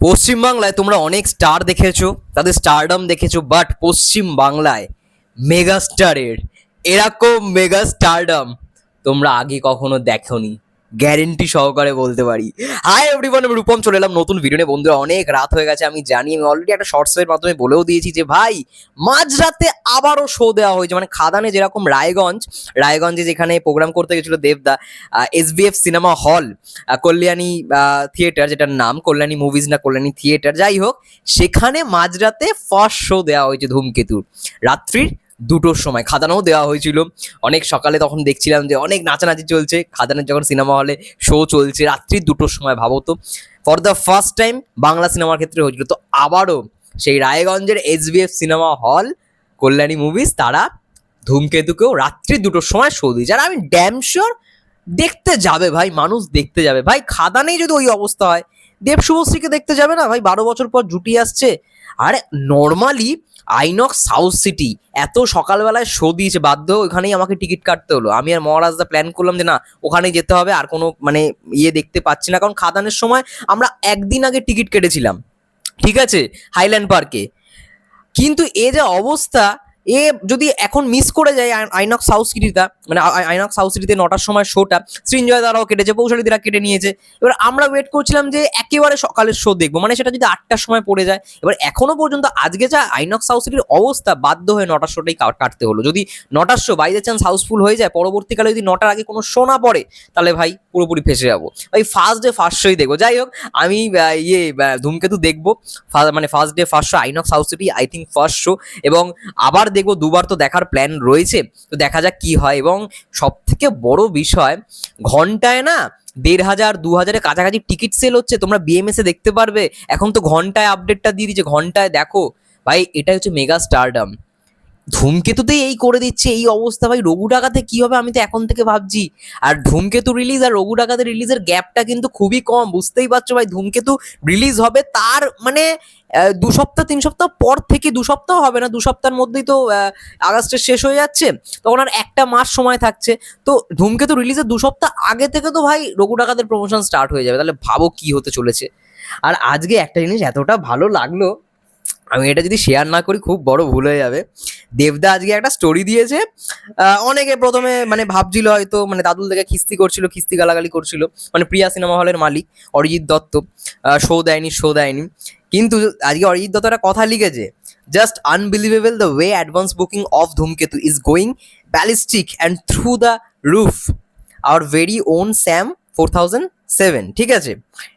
পশ্চিমবাংলায় তোমরা অনেক স্টার দেখেছ, তাদের স্টারডম দেখেছ বাট পশ্চিম বাংলায় মেগা স্টারের এরকম মেগা স্টারডম তোমরা আগে কখনো দেখোনি। গ্যারেন্টি সহকারে বলতে পারি। হাই এভরিওয়ান আমি রূপম, চলে এলাম নতুন ভিডিও নিয়ে। বন্ধুরা, অনেক রাত হয়ে গেছে, আমি জানি, আমি অলরেডি একটা শর্টসের মাধ্যমে বলেও দিয়েছি যে, ভাই, মাঝরাতে আবারও শো দেওয়া হয়েছে। মানে খাদানে যেরকম রায়গঞ্জ, রায়গঞ্জে যেখানে প্রোগ্রাম করতে গেছিল দেবদা SBF cinema hall Kalyani theatre যেটার নাম, কল্যাণী মুভিজ না, কল্যাণী থিয়েটার যাই হোক, সেখানে মাঝরাতে ফার্স্ট শো দেওয়া হয়েছে ধূমকেতুর। রাত্রির দুটোর সময়। খাদানও দেওয়া হয়েছিল। অনেক সকালে তখন দেখছিলাম যে অনেক নাচানাচি চলছে। খাদানের যখন সিনেমা হলে শো চলছে, রাত্রি দুটোর সময় ভাবো তো। For the first time Bangla সিনেমার ক্ষেত্রে হয়েছিল। তো আবারও সেই রায়গঞ্জের SBF cinema hall, Kalyani movies তারা ধূমকেতুকেও রাত্রি দুটোর সময় শো দিয়েছে। আর আমি ড্যাম দেখতে যাবে ভাই, মানুষ দেখতে যাবে। ভাই, খাদানেই যদি ওই অবস্থা হয় দেব শুভশ্রীকে দেখতে যাবে না? ভাই, বারো বছর পর জুটি আসছে। আর নর্মালি আইনক্স সাউথ সিটি। এত সকালবেলায় শো দিয়েছে, বাধ্য ওখানেই আমাকে টিকিট কাটতে হলো। আমি আর মহারাজদা প্ল্যান করলাম যে না, ওখানেই যেতে হবে, আর কোনো মানে ইয়ে দেখতে পাচ্ছি না। কারণ খাদানের সময় আমরা একদিন আগে টিকিট কেটেছিলাম, ঠিক আছে? হাইল্যান্ড পার্কে কিন্তু এ যা অবস্থা এ যদি এখন মিস করে যায় আইনক্স সাউথ সিটিটা মানে আইনক্স সাউথ সিটিতে নটার সময় শোটা সৃঞ্জয় দ্বারাও কেটেছে পৌশালীদিরা কেটে নিয়েছে। এবার আমরা ওয়েট করছিলাম যে একেবারে সকালের শো দেখব মানে সেটা যদি আটটার সময় পড়ে যায়, এবার এখনও পর্যন্ত আজকে যা আইনক্স সাউথ সিটির অবস্থা, বাধ্য হয়ে নটার শোটাই কাটতে হলো। যদি নটার শো বাইরে চান্স হাউসফুল হয়ে যায়, পরবর্তীকালে যদি নটার আগে কোনো শো না পড়ে, তাহলে ভাই পুরোপুরি ফেসে যাব। ভাই ফার্স্ট ডে ফার্স্ট শোই দেখব। যাই হোক, আমি ইয়ে ধূমকেতু দেখব। মানে first day first show INOX South City I think first show এবং আবার দেখব, দুবার তো দেখার প্ল্যান রয়েছে। তো দেখা যাক কি হয় এবং সব থেকে বড় বিষয়, ঘন্টায় না দেড় হাজার, দু হাজারের কাছাকাছি টিকিট সেল হচ্ছে, তোমরা বিএমএস দেখতে পারবে। এখন তো ঘন্টায় আপডেটটা দিয়ে দিচ্ছে ঘন্টায় দেখো। ভাই, এটাই হচ্ছে মেগা স্টারডাম ধূমকেতুতেই এই করে দিচ্ছে, এই অবস্থা ভাই। রঘু ডাকাতে কি হবে আমি তো এখন থেকে ভাবছি। আর ধূমকেতু রিলিজ আর রঘু ডাকাতে রিলিজের গ্যাপটা কিন্তু খুবই কম, বুঝতেই পারছ ভাই। ধূমকেতু রিলিজ হবে তার মানে দু সপ্তাহ, তিন সপ্তাহ পর থেকে, দু সপ্তাহ হবে না, দু সপ্তাহের মধ্যেই তো আগস্টের শেষ হয়ে যাচ্ছে। তখন আর একটা মাস সময় থাকছে। তো ধূমকেতু রিলিজের দু সপ্তাহ আগে থেকে তো ভাই রঘু ডাকাতের প্রমোশন স্টার্ট হয়ে যাবে। তাহলে ভাবো কি হতে চলেছে। আর আজকে একটা জিনিস এতটা ভালো লাগল আমি এটা যদি শেয়ার না করি, খুব বড় ভুল হয়ে যাবে। দেবদা আজকে একটা স্টোরি দিয়েছে অনেকে প্রথমে মানে ভাবছিল হয়তো মানে দাদুল থেকে খিস্তি করছিল, খিস্তি গালাগালি করছিল। মানে প্রিয়া সিনেমা হলের মালিক, অরিজিৎ দত্ত। শো দেয়নি শো দেয়নি। কিন্তু আজকে অরিজিৎ দত্ত একটা কথা লিখেছে just unbelievable the way advance booking of Dhumketu is going ballistic and through the roof our very own Sam four thousand seven ঠিক আছে?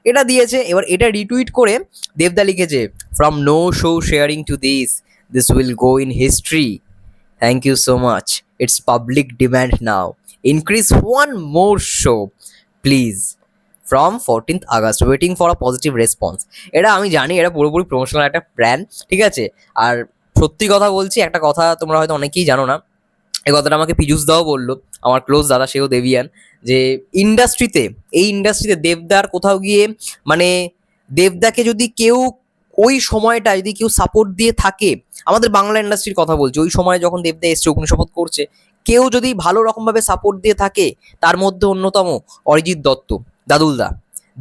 এটা দিয়েছে, এবার এটা রিটুইট করে দেবদা লিখেছে from no show sharing to this this will go in history thank you so much it's public demand now increase one more show please from fourteenth August waiting for a positive response এটা আমি জানি, এটা পুরোপুরি promotional একটা plan ঠিক আছে? আর সত্যি কথা বলছি, একটা কথা তোমরা হয়তো অনেকেই জানো না এই কথাটা আমাকে পীযুষ দাও বলল, আমার ক্লোজ দাদা সেও দেবিয়ান, যে ইন্ডাস্ট্রিতে এই ইন্ডাস্ট্রিতে দেবদার কোথাও গিয়ে মানে দেবদাকে যদি কেউ ওই সময়টা যদি কেউ সাপোর্ট দিয়ে থাকে, আমাদের বাংলা ইন্ডাস্ট্রির কথা বলছি, ওই সময় যখন দেবদা এসছে অগ্নিশপথ করছে, কেউ যদি ভালো রকমভাবে সাপোর্ট দিয়ে থাকে, তার মধ্যে অন্যতম অরিজিৎ দত্ত দাদুলদা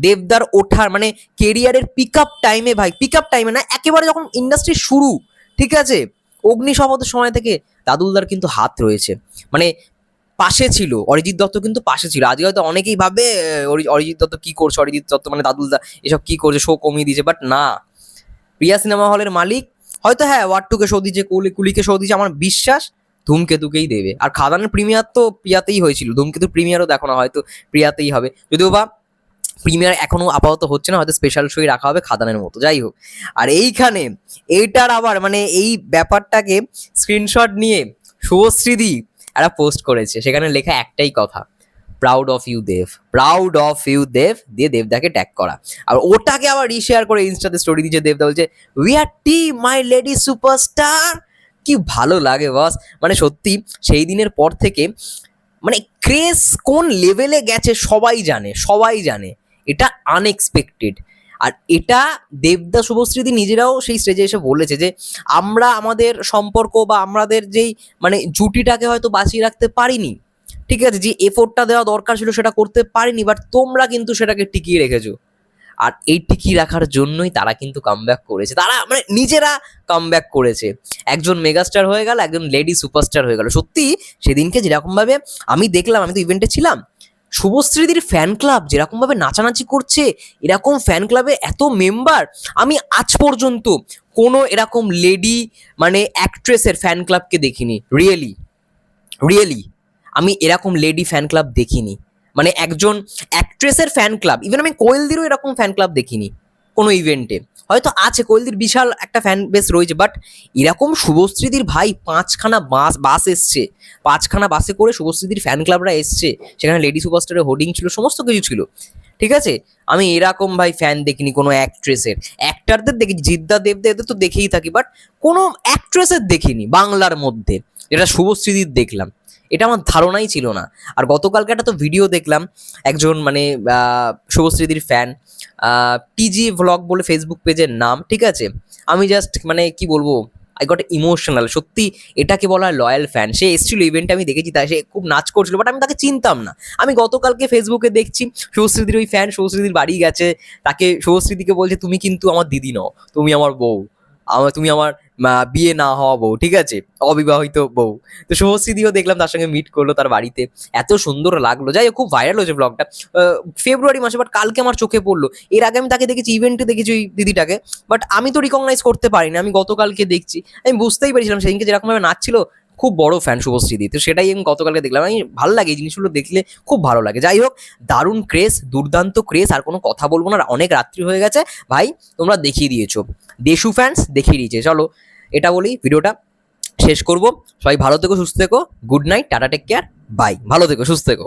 দেবদার ওঠার মানে কেরিয়ারের পিক আপ টাইমে ভাই পিক আপ টাইমে না, একেবারে যখন ইন্ডাস্ট্রি শুরু, ঠিক আছে? অগ্নিশপথের সময় থেকে দাদুলদার কিন্তু হাত রয়েছে। মানে পাশে ছিল, অরিজিৎ দত্ত কিন্তু পাশে ছিল। আজকে হয়তো অনেকেই ভাবে অরিজিৎ দত্ত কি করছে, অরিজিৎ দত্ত মানে দাদুলদা এসব কি করছে শো কমিয়ে দিয়েছে বাট না। প্রিয়া সিনেমা হলের মালিক, হয়তো হ্যাঁ ওয়ার্ড টুকে শো দিয়েছে, কুলি, কুলিকে শো দিয়েছে, আমার বিশ্বাস ধূমকেতুকেই দেবে। আর খাদানের প্রিমিয়ার তো প্রিয়াতেই হয়েছিল, ধূমকেতুর প্রিমিয়ারও দেখো না, হয়তো প্রিয়াতেই হবে। যদিও বা প্রিমিয়ার এখনও আপাতত হচ্ছে না, হয়তো স্পেশাল শোই রাখা হবে খাদানের মতো, যাই হোক। আর এইখানে এইটার আবার মানে এই ব্যাপারটাকে স্ক্রিনশট নিয়ে শুভশ্রীদি একটা পোস্ট করেছে, সেখানে লেখা একটাই কথা proud of you Dev proud of you Dev দিয়ে দেবদাকে ট্যাগ করা। আর ওটাকে আবার রিশেয়ার করে ইনস্টাতে স্টোরি দিচ্ছে দেবদা, বলছে we are T my lady superstar কি ভালো লাগে বস মানে সত্যি, সেই দিনের পর থেকে মানে ক্রেজ কোন লেভেলে গেছে সবাই জানে সবাই জানে। এটা আনএক্সপেক্টেড আর এটা দেবদা শুভশ্রীদি নিজেরাও সেই স্টেজে এসে বলেছে যে, আমরা আমাদের সম্পর্ক বা আমাদের যেই মানে জুটিটাকে হয়তো বাঁচিয়ে রাখতে পারিনি, ঠিক আছে? যে এফোর্টটা দেওয়া দরকার ছিল সেটা করতে পারিনি বাট তোমরা কিন্তু সেটাকে টিকিয়ে রেখেছো। আর এই টিকিয়ে রাখার জন্যই তারা কিন্তু কামব্যাক করেছে। তারা মানে নিজেরা কামব্যাক করেছে। একজন মেগাস্টার হয়ে গেল, একজন লেডি সুপারস্টার হয়ে গেল। সত্যি, সেদিনকে যেরকমভাবে আমি দেখলাম, আমি তো ইভেন্টে ছিলাম শুভশ্রীদির ফ্যান ক্লাব যেরকমভাবে নাচানাচি করছে, এরকম ফ্যান ক্লাবে এত মেম্বার আমি আজ পর্যন্ত কোনো এরকম লেডি মানে অ্যাক্ট্রেসের ফ্যান ক্লাবকে দেখিনি। রিয়েলি রিয়েলি আমি এরকম লেডি ফ্যান ক্লাব দেখিনি। মানে একজন অ্যাক্ট্রেসের ফ্যান ক্লাব ইভেন আমি কোয়েলদিরও এরকম ফ্যান ক্লাব দেখিনি। কোনো ইভেন্টে হয়তো আছে কোয়েলদির বিশাল একটা ফ্যান বেস রয়েছে বাট এরকম শুভশ্রীদির ভাই পাঁচখানা বাস বাস এসছে। পাঁচখানা বাসে করে শুভশ্রীদির ফ্যান ক্লাবরা এসছে। সেখানে লেডি সুপারস্টারের হোর্ডিং ছিল, সমস্ত কিছু ছিল। ঠিক আছে? আমি এরকম ভাই ফ্যান দেখিনি কোনো অ্যাক্ট্রেসের অ্যাক্টারদের দেখি জিদ্দা দেবদের তো দেখেই থাকি বাট কোনো অ্যাক্ট্রেসের দেখিনি, বাংলার মধ্যে। যেটা শুভশ্রীদির দেখলাম। এটা আমার ধারণাই ছিল না। আর গতকালকে একটা তো ভিডিও দেখলাম, একজন মানে শুভশ্রীদির ফ্যান টিজি ভ্লগ বলে ফেসবুক পেজের নাম, ঠিক আছে? আমি জাস্ট মানে কি বলব আই গট ইমোশনাল সত্যি এটাকে বলা হয় লয়াল ফ্যান সে এসেছিল ইভেন্টে আমি দেখেছি, তাই সে খুব নাচ করছিল বাট আমি তাকে চিনতাম না। আমি গতকালকে ফেসবুকে দেখছি শুভশ্রীদির ওই ফ্যান শুভশ্রীদির বাড়ি গেছে, তাকে শুভশ্রীদিকে বলছে, তুমি কিন্তু আমার দিদি নও, তুমি আমার বউ, আমার, তুমি আমার বিয়ে না হওয়া বউ, ঠিক আছে? অবিবাহিত বউ। তো শুভশ্রীদিও দেখলাম তার সঙ্গে মিট করল তার বাড়িতে। এত সুন্দর লাগল। যাই হোক, খুব ভাইরাল হয়েছে ব্লগটা ফেব্রুয়ারি মাসে বাট কালকে আমার চোখে পড়ল। এর আগে আমি তাকে দেখেছি ইভেন্টে দেখেছি ওই দিদিটাকে। বাট আমি তো রিকগনাইজ করতে পারিনি। আমি গতকালকে দেখছি। আমি বুঝতেই পেরেছিলাম সেদিনকে যেরকমভাবে নাচছিল, খুব বড় ফ্যান শুভশ্রীদি। তো সেটাই আমি গতকালকে দেখলাম। আমি ভালো লাগে এই জিনিসগুলো দেখলে খুব ভালো লাগে। যাই হোক, দারুণ ক্রেজ দুর্দান্ত ক্রেস আর কোনো কথা বলব না। অনেক রাত্রি হয়ে গেছে। ভাই, তোমরা দেখিয়ে দিয়েছ। দেশু ফ্যান্স দেখিয়ে দিয়েছে। চলো এটা বলি, ভিডিওটা শেষ করব। সবাই ভালো থেকো, সুস্থ থেকো। Good night, tata, take care, bye. ভালো থেকো, সুস্থ থেকো।